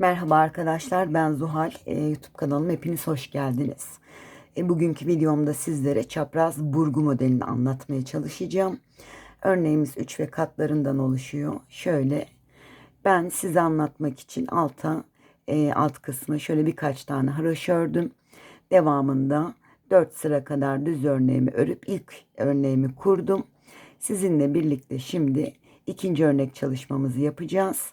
Merhaba arkadaşlar ben Zuhal Ee, YouTube kanalıma hepiniz hoş geldiniz. E, bugünkü videomda sizlere çapraz burgu modelini anlatmaya çalışacağım. Örneğimiz 3 ve katlarından oluşuyor. Şöyle ben size anlatmak için alta e, alt kısmı şöyle birkaç tane haroş ördüm. Devamında 4 sıra kadar düz örneğimi örüp ilk örneğimi kurdum. Sizinle birlikte şimdi ikinci örnek çalışmamızı yapacağız.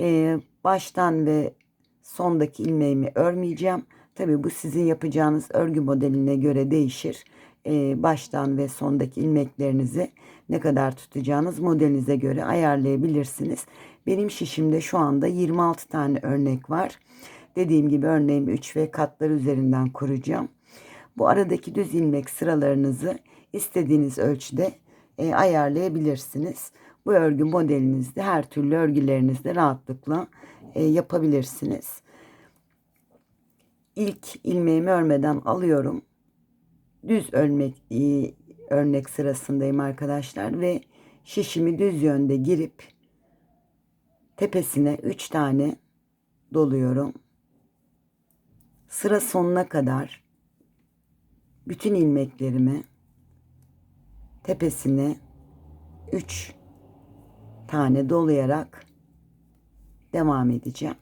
Ee, baştan ve sondaki ilmeğimi örmeyeceğim. Tabi bu sizin yapacağınız örgü modeline göre değişir. Ee, baştan ve sondaki ilmeklerinizi ne kadar tutacağınız modelinize göre ayarlayabilirsiniz. Benim şişimde şu anda 26 tane örnek var. Dediğim gibi örneğimi 3 ve katlar üzerinden kuracağım. Bu aradaki düz ilmek sıralarınızı istediğiniz ölçüde e, ayarlayabilirsiniz. Bu örgü modelinizde her türlü örgülerinizde rahatlıkla e, yapabilirsiniz. İlk ilmeğimi örmeden alıyorum. Düz örnek e, örnek sırasındayım arkadaşlar ve şişimi düz yönde girip tepesine 3 tane doluyorum. Sıra sonuna kadar bütün ilmeklerimi tepesine 3 tane dolayarak devam edeceğim.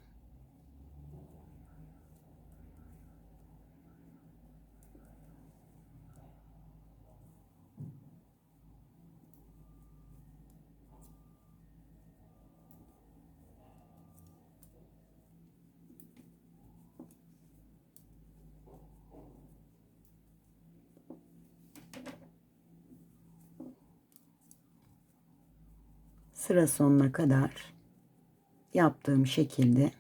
Sıra sonuna kadar yaptığım şekilde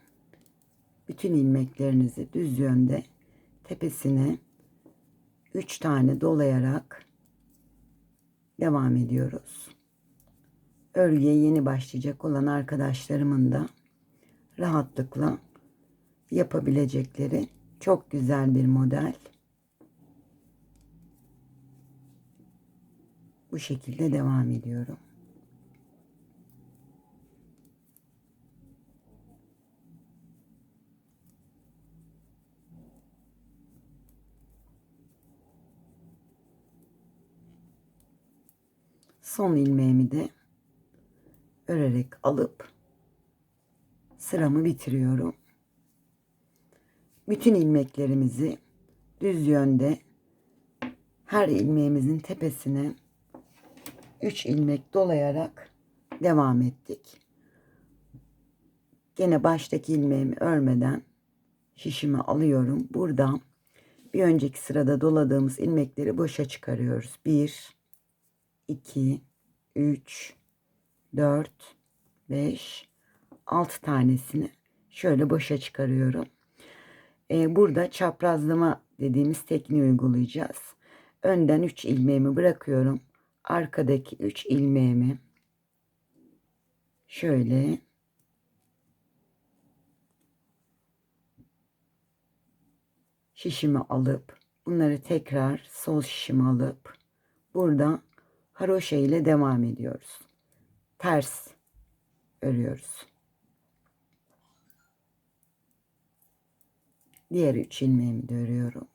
bütün ilmeklerinizi düz yönde tepesine 3 tane dolayarak devam ediyoruz. Örgüye yeni başlayacak olan arkadaşlarımın da rahatlıkla yapabilecekleri çok güzel bir model. Bu şekilde devam ediyorum. Son ilmeğimi de örerek alıp sıramı bitiriyorum. Bütün ilmeklerimizi düz yönde her ilmeğimizin tepesine 3 ilmek dolayarak devam ettik. Gene baştaki ilmeğimi örmeden şişimi alıyorum. Buradan bir önceki sırada doladığımız ilmekleri boşa çıkarıyoruz. 1 2 3 4 5 6 tanesini şöyle boşa çıkarıyorum. Ee, burada çaprazlama dediğimiz tekniği uygulayacağız. Önden 3 ilmeğimi bırakıyorum. Arkadaki 3 ilmeğimi şöyle şişimi alıp bunları tekrar sol şişimi alıp burada haroşa ile devam ediyoruz. Ters örüyoruz. Diğer üç ilmeğimi de örüyorum.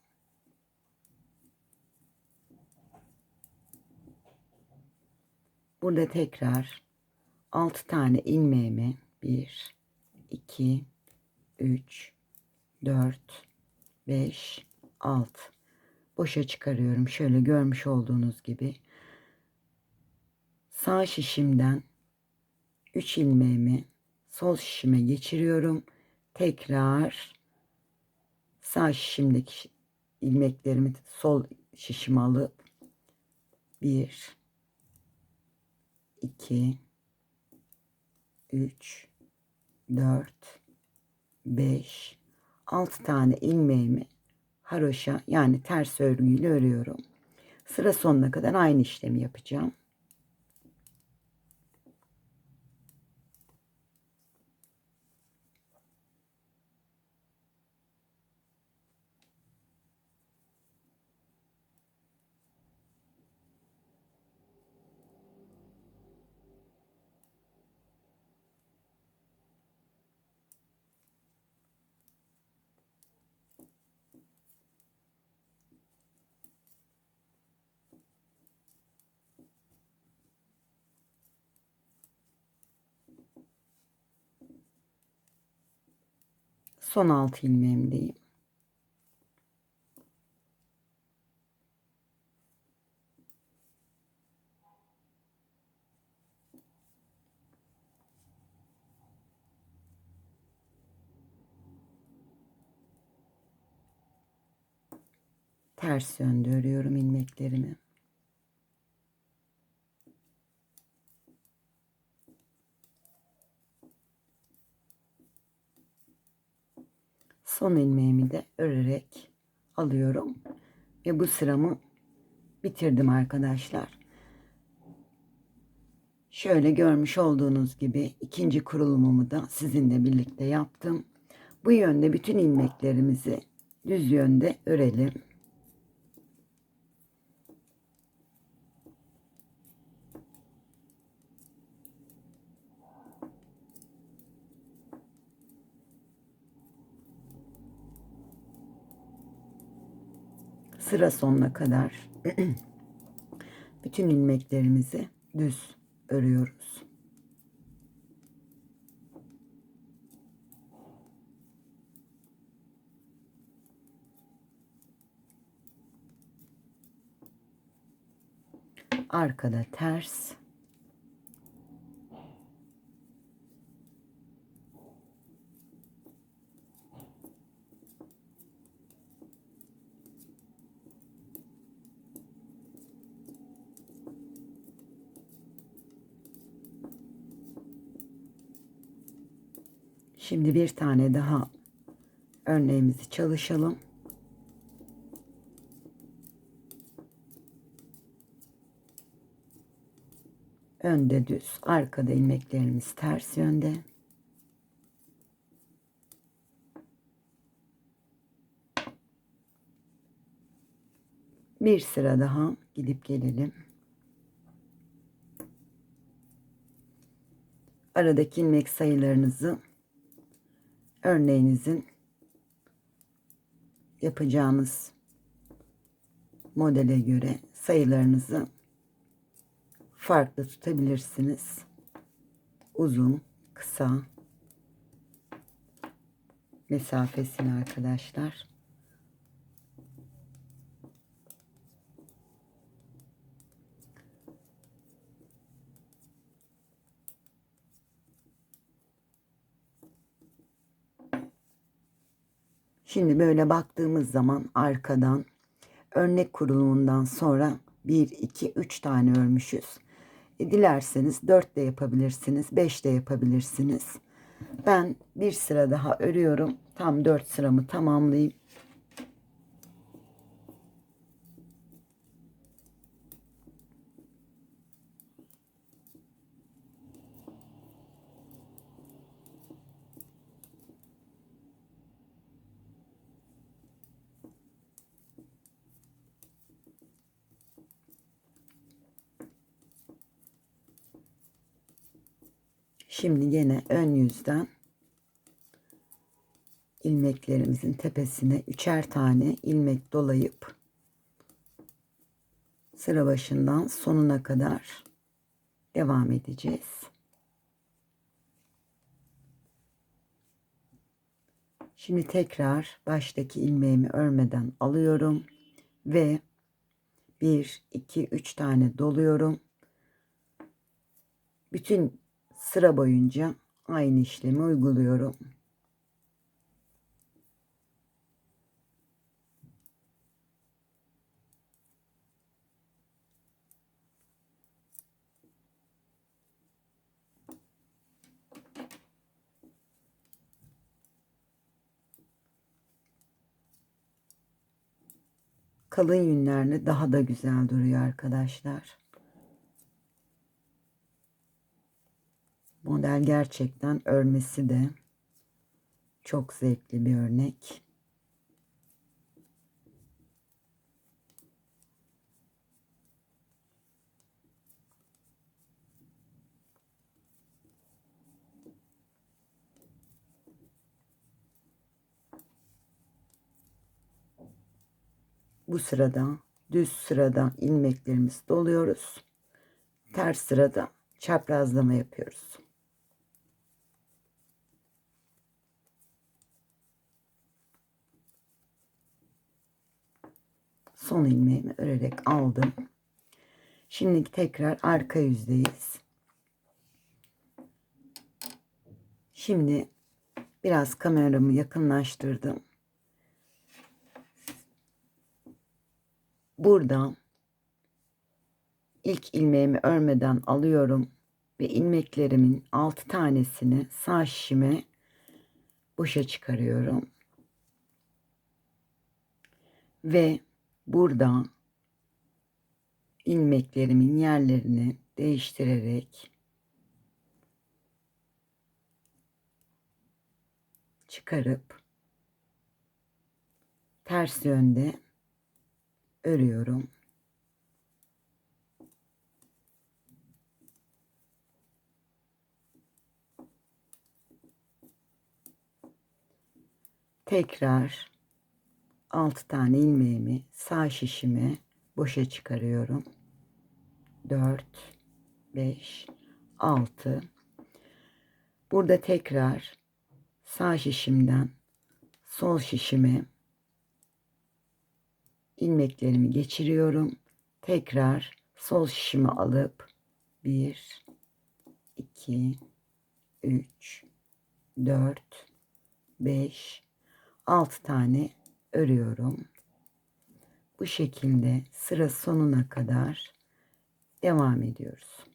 Burada tekrar 6 tane ilmeğimi 1 2 3 4 5 6 boşa çıkarıyorum. Şöyle görmüş olduğunuz gibi sağ şişimden 3 ilmeğimi sol şişime geçiriyorum. Tekrar sağ şişimdeki ilmeklerimi sol şişime alıp 1 2 3 4 5 6 tane ilmeğimi haroşa yani ters örgüyle örüyorum. Sıra sonuna kadar aynı işlemi yapacağım. Son 6 ilmeğimdeyim. Ters yönde örüyorum ilmeklerimi. Son ilmeğimi de örerek alıyorum. Ve bu sıramı bitirdim arkadaşlar. Şöyle görmüş olduğunuz gibi ikinci kurulumumu da sizinle birlikte yaptım. Bu yönde bütün ilmeklerimizi düz yönde örelim. Sıra sonuna kadar bütün ilmeklerimizi düz örüyoruz. Arkada ters, Şimdi bir tane daha örneğimizi çalışalım. Önde düz, arkada ilmeklerimiz ters yönde. Bir sıra daha gidip gelelim. Aradaki ilmek sayılarınızı örneğinizin yapacağınız modele göre sayılarınızı farklı tutabilirsiniz. Uzun, kısa mesafesini arkadaşlar. Şimdi böyle baktığımız zaman arkadan örnek kurulumundan sonra 1, 2, 3 tane örmüşüz. E, dilerseniz 4 de yapabilirsiniz, 5 de yapabilirsiniz. Ben bir sıra daha örüyorum. Tam 4 sıramı tamamlayayım. Şimdi yine ön yüzden ilmeklerimizin tepesine üçer tane ilmek dolayıp sıra başından sonuna kadar devam edeceğiz. Şimdi tekrar baştaki ilmeğimi örmeden alıyorum ve 1 2 3 tane doluyorum. Bütün sıra boyunca aynı işlemi uyguluyorum. kalın yünlerini daha da güzel duruyor arkadaşlar. Model gerçekten örmesi de çok zevkli bir örnek. Bu sırada düz sırada ilmeklerimizi doluyoruz. Ters sırada çaprazlama yapıyoruz. Son ilmeğimi örerek aldım. Şimdi tekrar arka yüzdeyiz. Şimdi biraz kameramı yakınlaştırdım. Burada ilk ilmeğimi örmeden alıyorum ve ilmeklerimin 6 tanesini sağ şişime boşa çıkarıyorum. Ve burada ilmeklerimin yerlerini değiştirerek çıkarıp ters yönde örüyorum. Tekrar 6 tane ilmeğimi sağ şişime boşa çıkarıyorum. 4 5 6 Burada tekrar sağ şişimden sol şişime ilmeklerimi geçiriyorum. Tekrar sol şişimi alıp 1 2 3 4 5 6 tane örüyorum. Bu şekilde sıra sonuna kadar devam ediyoruz.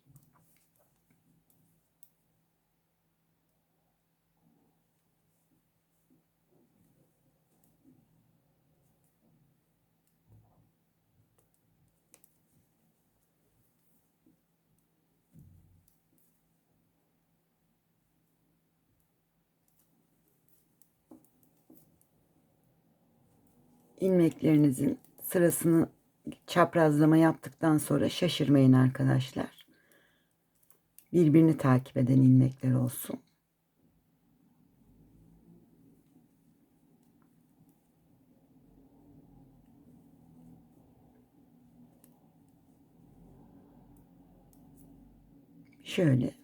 İlmeklerinizin sırasını çaprazlama yaptıktan sonra şaşırmayın arkadaşlar. Birbirini takip eden ilmekler olsun. Şöyle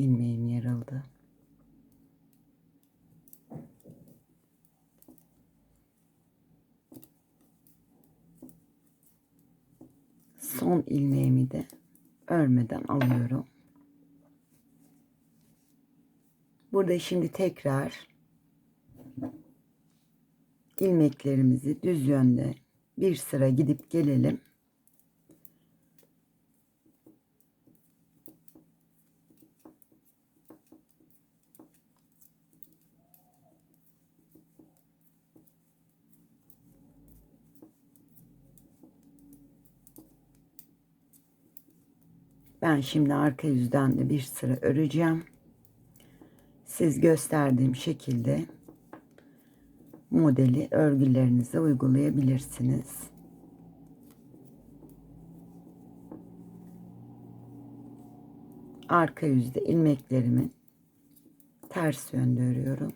ilmeğim yarıldı. Son ilmeğimi de örmeden alıyorum. Burada şimdi tekrar ilmeklerimizi düz yönde bir sıra gidip gelelim. Ben şimdi arka yüzden de bir sıra öreceğim. Siz gösterdiğim şekilde modeli örgülerinize uygulayabilirsiniz. Arka yüzde ilmeklerimi ters yönde örüyorum.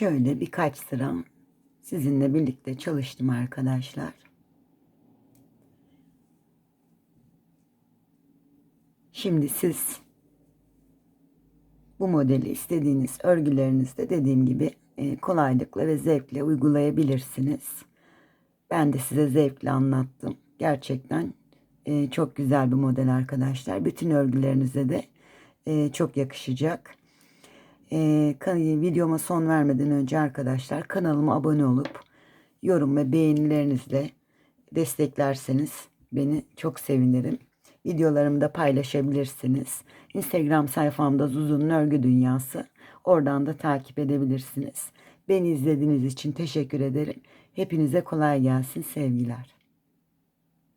Şöyle birkaç sıra sizinle birlikte çalıştım arkadaşlar. Şimdi siz bu modeli istediğiniz örgülerinizde dediğim gibi e, kolaylıkla ve zevkle uygulayabilirsiniz. Ben de size zevkle anlattım. Gerçekten e, çok güzel bir model arkadaşlar. Bütün örgülerinize de e, çok yakışacak. Ee, videoma son vermeden önce arkadaşlar kanalıma abone olup yorum ve beğenilerinizle desteklerseniz beni çok sevinirim. Videolarımı da paylaşabilirsiniz. Instagram sayfamda Zuzu'nun Örgü Dünyası. Oradan da takip edebilirsiniz. Beni izlediğiniz için teşekkür ederim. Hepinize kolay gelsin sevgiler.